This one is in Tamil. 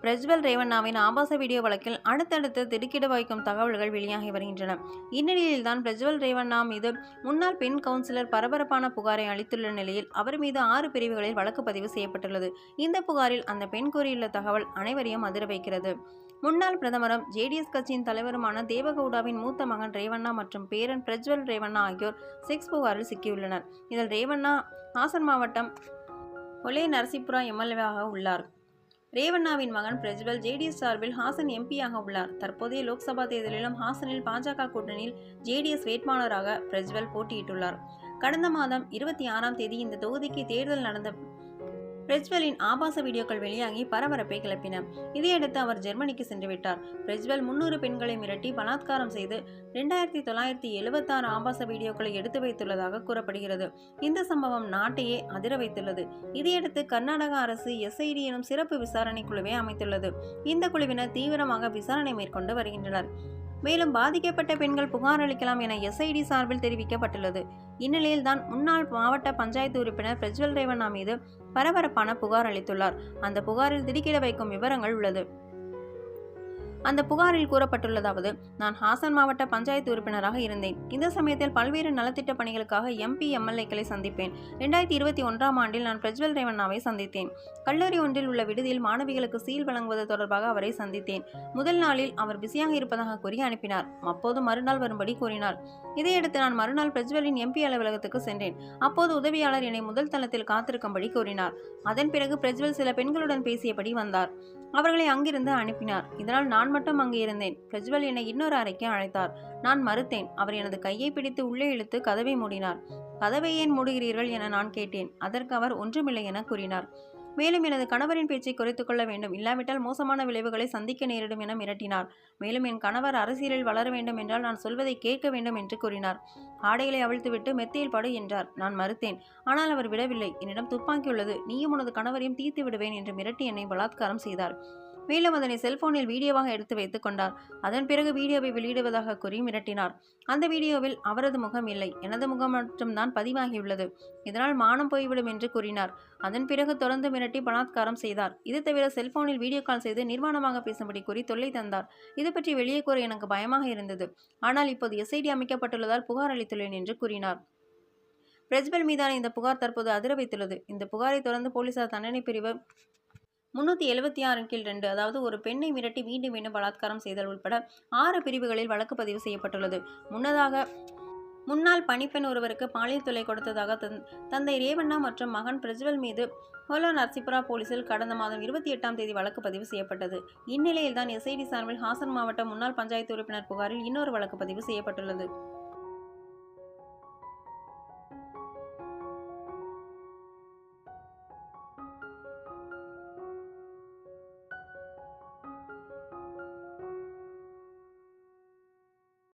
பிரஜ்வல் ரேவண்ணாவின் ஆபாச வீடியோ வழக்கில் அடுத்தடுத்து திடுக்கிட வைக்கும் தகவல்கள் வெளியாகி வருகின்றன. இந்நிலையில்தான் பிரஜ்வல் ரேவண்ணா மீது முன்னாள் பெண் கவுன்சிலர் பரபரப்பான புகாரை அளித்துள்ள நிலையில் அவர் மீது ஆறு பிரிவுகளில் வழக்கு பதிவு செய்யப்பட்டுள்ளது. இந்த புகாரில் அந்த பெண் கூறியுள்ள தகவல் அனைவரையும் அதிர வைக்கிறது. முன்னாள் பிரதமரும் ஜேடிஎஸ் கட்சியின் தலைவருமான தேவகவுடாவின் மூத்த மகன் ரேவண்ணா மற்றும் பேரன் பிரஜ்வல் ரேவண்ணா ஆகியோர் செக்ஸ் புகாரில் சிக்கியுள்ளனர். இதில் ரேவண்ணா ஹாசன் மாவட்டம் ஒலே நரசிபுரா எம்எல்ஏவாக உள்ளார். ரேவண்ணாவின் மகன் பிரஜ்வல் ஜேடிஎஸ் சார்பில் ஹாசன் எம்பியாக உள்ளார். தற்போதைய லோக்சபா தேர்தலிலும் ஹாசனில் பாஜக கூட்டணியில் ஜேடிஎஸ் வேட்பாளராக பிரஜ்வல் போட்டியிட்டுள்ளார். கடந்த மாதம் இருபத்தி ஆறாம் தேதி இந்த தொகுதிக்கு தேர்தல் நடந்த பிரஜ்வலின் ஆபாச வீடியோக்கள் வெளியாகி பரபரப்பை கிளப்பின. இதையடுத்து அவர் ஜெர்மனிக்கு சென்றுவிட்டார். பிரஜ்வல் முன்னூறு பெண்களை மிரட்டி பலாத்காரம் செய்து ரெண்டாயிரத்தி தொள்ளாயிரத்தி எழுபத்தாறு ஆபாச வீடியோக்களை எடுத்து வைத்துள்ளதாக கூறப்படுகிறது. இந்த சம்பவம் நாட்டையே அதிர வைத்துள்ளது. இதையடுத்து கர்நாடக அரசு எஸ்ஐடி எனும் சிறப்பு விசாரணை குழுவை அமைத்துள்ளது. இந்த குழுவினர் தீவிரமாக விசாரணை மேற்கொண்டு வருகின்றனர். மேலும் பாதிக்கப்பட்ட பெண்கள் புகார் அளிக்கலாம் என எஸ்ஐடி சார்பில் தெரிவிக்கப்பட்டுள்ளது. இந்நிலையில்தான் முன்னாள் மாவட்ட பஞ்சாயத்து உறுப்பினர் பிரஜ்வல் ரேவண்ணா மீது பரபரப்பான புகார் அளித்துள்ளார். அந்த புகாரில் திடுக்கிட வைக்கும் விவரங்கள் உள்ளது. அந்த புகாரில் கூறப்பட்டுள்ளதாவது நான் ஹாசன் மாவட்ட பஞ்சாயத்து உறுப்பினராக இருந்தேன். இந்த சமயத்தில் பல்வேறு நலத்திட்ட பணிகளுக்காக எம்பி எம்எல்ஏக்களை சந்திப்பேன். ரெண்டாயிரத்தி இருபத்தி ஒன்றாம் ஆண்டில் நான் பிரஜ்வல் ரேவண்ணாவை சந்தித்தேன். கல்லூரி ஒன்றில் உள்ள விடுதியில் மாணவிகளுக்கு சீல் வழங்குவது தொடர்பாக அவரை சந்தித்தேன். முதல் நாளில் அவர் பிஸியாக இருப்பதாக கூறி அனுப்பினார். அப்போது மறுநாள் வரும்படி கூறினார். இதையடுத்து நான் மறுநாள் பிரஜ்வலின் எம்பி அலுவலகத்துக்கு சென்றேன். அப்போது உதவியாளர் என்னை முதல் தளத்தில் காத்திருக்கும்படி கூறினார். அதன் பிறகு பிரஜ்வல் சில பெண்களுடன் பேசியபடி வந்தார். அவர்களை அங்கிருந்து அனுப்பினார். இதனால் நான் மட்டும் அங்கு இருந்தேன். பிரஜ்வல் என்னை இன்னொரு அறைக்கு அழைத்தார். நான் மறுத்தேன். அவர் எனது கையை பிடித்து உள்ளே இழுத்து கதவை மூடினார். கதவை ஏன் மூடுகிறீர்கள் என நான் கேட்டேன். அதற்கு அவர் ஒன்றுமில்லை என கூறினார். மேலும் எனது கணவரின் பேச்சை குறைத்துக் கொள்ள வேண்டும். இல்லாவிட்டால் மோசமான விளைவுகளை சந்திக்க நேரிடும் என மிரட்டினார். மேலும் என் கணவர் அரசியலில் வளர வேண்டும் என்றால் நான் சொல்வதை கேட்க வேண்டும் என்று கூறினார். ஆடைகளை அவிழ்த்துவிட்டு மெத்தையில் படு என்றார். நான் மறுத்தேன். ஆனால் அவர் விடவில்லை. என்னிடம் துப்பாக்கி உள்ளது. நீயும் உனது கணவரையும் தீர்த்து விடுவேன் என்று மிரட்டி என்னை பலாத்காரம் செய்தார். மேலும் அதனை செல்போனில் வீடியோவாக எடுத்து வைத்துக் கொண்டார். அதன் பிறகு வீடியோவை வெளியிடுவதாக கூறி மிரட்டினார். அந்த வீடியோவில் அவரது முகம் இல்லை. எனது முகம் மட்டும்தான் பதிவாகியுள்ளது. இதனால் மானம் போய்விடும் என்று கூறினார். அதன் பிறகு தொடர்ந்து மிரட்டி பலாத்காரம் செய்தார். இது தவிர செல்போனில் வீடியோ கால் செய்து நிர்வாணமாக பேசும்படி கூறி தொல்லை தந்தார். இது பற்றி வெளியே கூற எனக்கு பயமாக இருந்தது. ஆனால் இப்போது எஸ்ஐடி அமைக்கப்பட்டுள்ளதால் புகார் அளித்துள்ளேன் என்று கூறினார். பிரஜ்பல் மீதான இந்த புகார் தற்போது அதிர வைத்துள்ளது இந்த புகாரை தொடர்ந்து போலீசார் தண்டனை பிரிவு முன்னூற்றி எழுபத்தி ஆறு கீழ் ரெண்டு அதாவது ஒரு பெண்ணை மிரட்டி மீண்டும் மீண்டும் பலாத்காரம் செய்தல் உட்பட ஆறு பிரிவுகளில் வழக்கு பதிவு செய்யப்பட்டுள்ளது. முன்னதாக முன்னாள் பணிப்பெண் ஒருவருக்கு பாலியல் தொல்லை கொடுத்ததாக தன் தந்தை ரேவண்ணா மற்றும் மகன் பிரஜ்வல் மீது ஹோலோ நர்சிபுரா போலீசில் கடந்த மாதம் இருபத்தி எட்டாம் தேதி வழக்கு பதிவு செய்யப்பட்டது. இந்நிலையில்தான் எஸ்ஐடி சார்பில் ஹாசன் மாவட்ட முன்னாள் பஞ்சாயத்து உறுப்பினர் புகாரில் இன்னொரு வழக்கு பதிவு செய்யப்பட்டுள்ளது.